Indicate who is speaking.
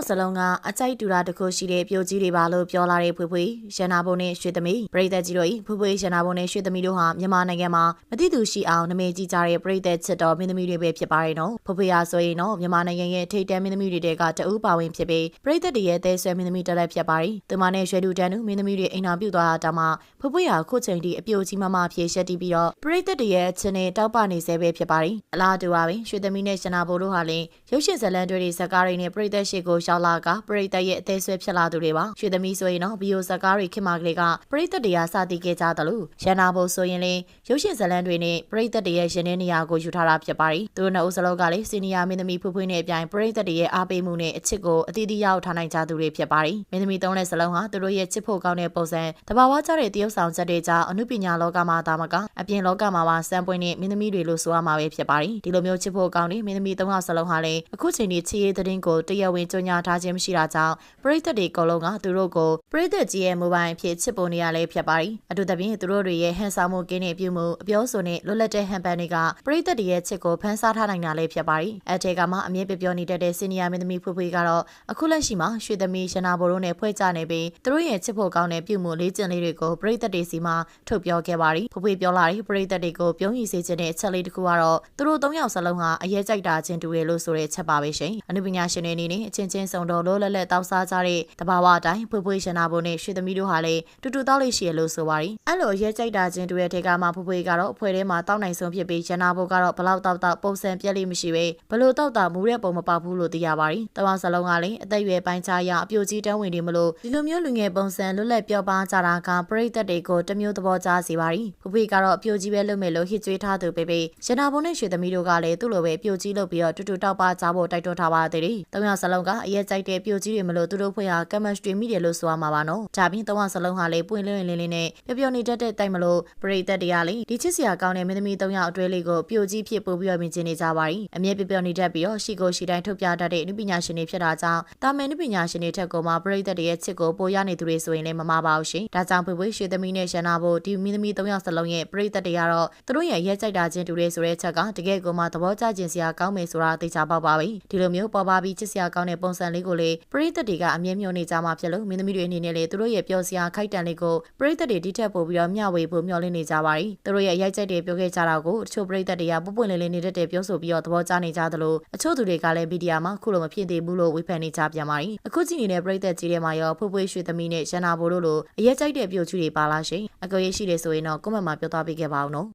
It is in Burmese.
Speaker 1: ယောက်စလုံးကအကြိုက်တူတာတစ်ခုရှိတဲ့ပြိုကြီးတွေပါလို့ပြောလာတဲ့ဖွေဖွေရန်နာဘုံနဲ့ရွှေသမီးပရိသတ်ကြီးတို့ဤဖွေဖွေရန်နာဘုံနဲ့ရွှေသမီးတို့ဟာမြန်မာနိုင်ငံမှာမတိသူရှိအောင်နမေကြီးကြတဲ့ပရိသတ်ချစ်တော်မင်းသမီးတွေပဲဖြစ်ပါရဲ့နော်ဖွေဖွေဟာဆိုရင်တော့မြန်မာနိုင်ငံရဲ့ထိပ်တန်းမင်းသမီးတွေတဲကတအူးပါဝင်ဖြစ်ပြီးပရိသတ်တွေရဲ့တဲဆွဲမင်းသမီးတက်လက်ဖြစ်ပါရီသူမနဲ့ရွှေတူတန်းတို့မင်းသမီးတွေအိမ်တော်ပြုတ်သွားတာတောင်မှဖွေဖွေဟာခုချိန်ထိအပြိုကြီးမမဖြစ်ရှက်တီးပြီးတော့ပရိသတ်တွေရဲ့အချင်းနဲ့တောက်ပနေစေပဲဖြစ်ပါရီအလားတူပါပဲရွှေသမီးနဲ့ရန်နာဘုံတို့ဟာလည်းရုပ်ရှင်ဇာတ်လမ်းတွေဇာတ်ကားတွေနဲ့ပရိသတ်ရှိကိုရှောက်လာကပရိသတ်ရဲ့အသေးဆွဲဖြစ်လာသူတွေပါရွှေသမီးဆိုရင်တော့ဘီယိုဇာတ်ကားတွေခင်မာကလေးကပရိသတ်တွေကစတည်ခဲ့ကြတယ်လို့ရန်နာဘုံဆိုရင်လည်းရုပ်ရှင်ဇာတ်လမ်းတွေနဲ့ပရိသတ်တွေရဲ့ရှင်နေနေရာကိုယူထားတာဖြစ်ပါရီသူတို့နှစ်ဦးစလုံးကလည်းစီနီယာမင်းသမီးဖွဖွနဲ့အပြိုင်ပရိသတ်တွေရဲ့အားပေးမှုနဲ့အချစ်ကိုအသီးသီးရောက်ထားနိုင်ကြသူတွေဖြစ်ပါရီမင်းသမီးသုံးတဲ့စလုံးဟာသူတို့ရဲ့ချစ်ဖို့ကောင်းတဲ့ပုံစံတဘာဝကျတဲ့တရုပ်ဆောင်ချက်တွေကြောင့်အမှုပညာလောကမှာတာမကအပြင်လောကမှာပါစံပွင့်တဲ့မင်းသမီးတွေလို့ဆိုရမှာပဲဖြစ်ပါရီဒီလိုမျိုးချစ်ဖို့ကောင်းတဲ့မင်းသမီးသုံးယောက်စလုံးဟာလည်းအခုချိန်ဒီချစ်ရေးသတင်းကိုတရားဝင်ကြေညာထားခြင်းမရှိတာကြောင့်ပရိသတ်တွေအကုန်လုံးကသူတို့ကိုပရိသတ်ကြီးရဲ့မိုဘိုင်းအဖြစ်ချစ်ပုံနေရလဲဖြစ်ပါရီအတူတပြင်းသူတို့တွေရဲ့ဟန်ဆောင်မှုကင်းတဲ့ပြုမှုအပြောဆိုနဲ့လွတ်လပ်တဲ့ဟန်ပန်တွေကပရိသတ်တွေရဲ့ချစ်ကိုဖန်ဆားထားနိုင်တာလဲဖြစ်ပါရီအထဲကမှအမြဲပြပြောနေတတ်တဲ့စီနီယာမင်းသမီးဖွေးဖွေးကတော့အခုလက်ရှိမှာရွှေသမီးရနာဘိုတို့နဲ့ဖွဲ့ကြနေပြီးသူတို့ရဲ့ချစ်ဖို့ကောင်းတဲ့ပြုမှုလေးကျင့်လေးတွေကိုပရိသတ်တွေစီမှာထုတ်ပြောခဲ့ပါရီဖွေးဖွေးပြောလာတဲ့ပရိသတ်တွေကိုပြုံးရည်စေခြင်းတဲ့အချက်လေးတစ်ခုကတော့သူတို့သုံးယောက်စလုံးဟာအရေးကြိုက်တာချင်းတူရလို့ဆိုတဲ့ချက်ပါပဲရှင်အနုပညာရှင်တွေအနေနဲ့အချင်းချင်းစုံတော်လို့လက်လက်တောက်စားကြတဲ့တဘာဝအတိုင်းဖွေးဖွေးရနာဘိုနဲ့ရွှေသမီးတို့ဟာလည်းတူတူတောက်လေးရှိရလို့ဆိုပါရီအဲ့လိုအရေးကြိုက်တာချင်းတူရဲ့ထေကမှဖွေးဖွေးကတော့အဖွဲထဲမှာတောက်နိုင်ဆုံးဖြစ်ပြီးရနာဘိုကတော့ဘလောက်တောက်တောက်ပုံစံပြက်လေးမရှိပဲဘလို့တောက်တာမူတဲ့ပုံမပေါက်ဘူးလို့သိရပါရီတဝါစလုံးကလည်းအသက်အရွယ်ပိုင်းခြားရအပြိုကြီးတန်းဝင်တွေမလို့ဒီလိုမျိုးလူငယ်ပုံစံလွတ်လပ်ပြောပါကြတာကပရိသတ်တွေကိုတမျိုးသဘောကြားစေပါရီဖွေးဖွေးကတော့အပြိုကြီးပဲလုပ်မယ်လို့ဟစ်ကြွေးထားသူပေပေရနာဘုံနဲ့ရွှေသမီးတို့ကလည်းသူ့လိုပဲပြိုကြီးလုပ်ပြီးတော့တူတူတောက်ပါကြဖို့တိုက်တွန်းထားပါသေးတယ်။သုံးယောက်စလုံးကအရက်ကြိုက်တဲ့ပြိုကြီးတွေမလို့သူတို့ဖွဲ့ဟာကမတ်တွေမိတယ်လို့ဆိုရမှာပါနော်။ဒါပြင်သုံးယောက်စလုံးဟာလည်းပွင့်လင်းလင်းလင်းနဲ့ပျော်ပျော်နေတတ်တဲ့တိုက်မလို့ပရိသတ်တွေကလည်းဒီချစ်စရာကောင်းတဲ့မင်းသမီးသုံးယောက်အတွဲလေးကိုပြိုကြီးဖြစ်ပို့ပြီးတော့မြင်ကျင်နေကြပါရီ။အမြဲပျော်ပျော်နေတတ်ပြီးတော့ရှိကိုရှိတိုင်းထုတ်ပြတတ်တဲ့အနုပညာရှင်တွေဖြစ်တာကြောင့်တာမန်အနုပညာရှင်တွေထက်ကိုမှပရိသတ်တွေရဲ့ချစ်ကိုပိုရနေသူတွေဆိုရင်လည်းမမပါဘူးရှင်။ဒါကြောင့်ဖွေဖွေရွှေသမီးနဲ့ရန်နာဖို့ဒီမင်းသမီးသုံးယောက်စလုံးရဲ့ပရိသတ်တွေကတော့သူတို့ရဲ့ရဲကြိုက်တာချင်းတူတယ်ဆိုတဲ့ချက်ကတကယ်ကိုမှသဘောကျခြင်းစရာကောင်းမယ်ဆိုတာသိချပေါက်ပါပြီဒီလိုမျိုးပေါ်ပါပြီးချစ်စရာကောင်းတဲ့ပုံစံလေးကိုလေပရိသတ်တွေကအမြဲမျှော်နေကြမှာဖြစ်လို့မင်းသမီးတွေအနေနဲ့လေသူတို့ရဲ့ပျော်စရာခိုက်တန်လေးကိုပရိသတ်တွေဒီထက်ပိုပြီးတော့မျှဝေဖို့မျှော်လင့်နေကြပါရီသူတို့ရဲ့ရိုက်ချက်တွေပြောခဲ့ကြတာကိုတချို့ပရိသတ်တွေကပွပွင့်လင်းလင်းနေတဲ့တဲ့ပြောဆိုပြီးတော့သဘောကျနေကြသလိုအချို့သူတွေကလည်းဗီဒီယိုမှာခုလိုမဖြစ်သေးဘူးလို့ဝေဖန်နေကြပြန်ပါရီအခုကြည့်နေတဲ့ပရိသတ်ကြီးတွေမှာရောဖွေးဖွေးရွှေသမီးနဲ့ရန်နာဘိုတို့လိုအရက်ကြိုက်တဲ့ပြုတ်ချူတွေပါလားရှင်အကိုရရှိတယ်ဆိုရင်တော့ကွန်မန့်မှာပြောသွားပေးခဲ့ပါဦးနော်